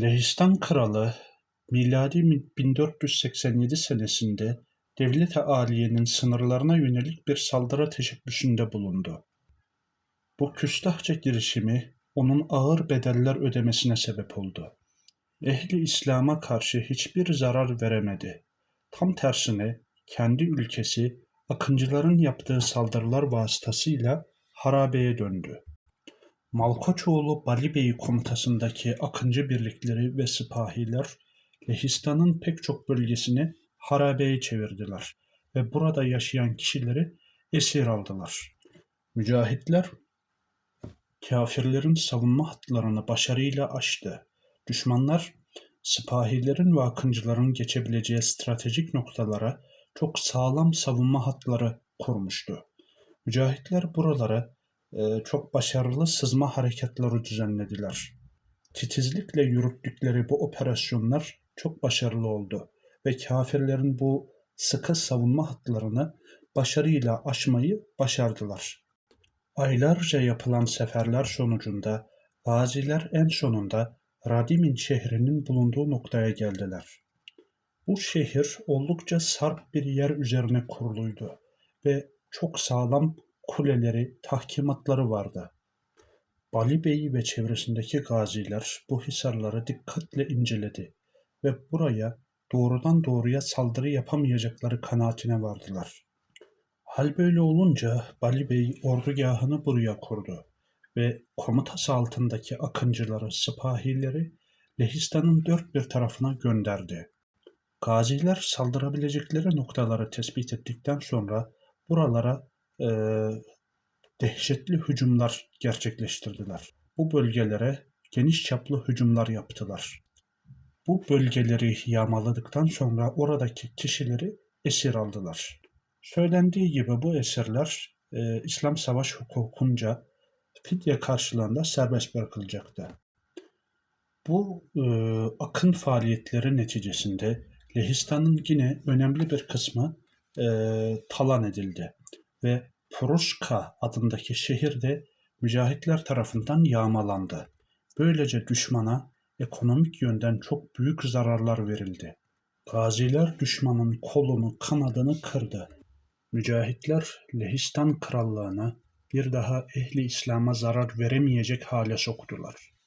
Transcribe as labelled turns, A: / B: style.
A: Lehistan Kralı miladi 1487 senesinde Devlet-i Aliye'nin sınırlarına yönelik bir saldırı teşebbüsünde bulundu. Bu küstahça girişimi onun ağır bedeller ödemesine sebep oldu. Ehli İslam'a karşı hiçbir zarar veremedi. Tam tersine kendi ülkesi akıncıların yaptığı saldırılar vasıtasıyla harabeye döndü. Malkoçoğlu Bali Bey komutasındaki akıncı birlikleri ve sipahiler Lehistan'ın pek çok bölgesini harabeye çevirdiler ve burada yaşayan kişileri esir aldılar. Mücahitler kafirlerin savunma hatlarını başarıyla aştı. Düşmanlar sipahilerin ve akıncıların geçebileceği stratejik noktalara çok sağlam savunma hatları kurmuştu. Mücahitler buralara e, çok başarılı sızma harekatları düzenlediler. Titizlikle yürüttükleri bu operasyonlar çok başarılı oldu ve kafirlerin bu sıkı savunma hatlarını başarıyla aşmayı başardılar. Aylarca yapılan seferler sonucunda gaziler en sonunda Radimin şehrinin bulunduğu noktaya geldiler. Bu şehir oldukça sarp bir yer üzerine kuruluydu ve çok sağlam kuleleri, tahkimatları vardı. Bali Bey ve çevresindeki gaziler bu hisarları dikkatle inceledi ve buraya doğrudan doğruya saldırı yapamayacakları kanaatine vardılar. Hal böyle olunca Bali Bey ordugahını buraya kurdu ve komutası altındaki akıncıları, sipahileri Lehistan'ın dört bir tarafına gönderdi. Gaziler saldırabilecekleri noktaları tespit ettikten sonra buralara e, dehşetli hücumlar gerçekleştirdiler. Bu bölgelere geniş çaplı hücumlar yaptılar. Bu bölgeleri yağmaladıktan sonra oradaki kişileri esir aldılar. Söylendiği gibi bu esirler e, İslam savaş hukukunca fidye karşılığında serbest bırakılacaktı. Bu e, akın faaliyetleri neticesinde Lehistan'ın yine önemli bir kısmı e, talan edildi ve Pruska adındaki şehir de mücahitler tarafından yağmalandı. Böylece düşmana ekonomik yönden çok büyük zararlar verildi. Gaziler düşmanın kolunu, kanadını kırdı. Mücahitler Lehistan krallığını bir daha ehli İslam'a zarar veremeyecek hale soktular.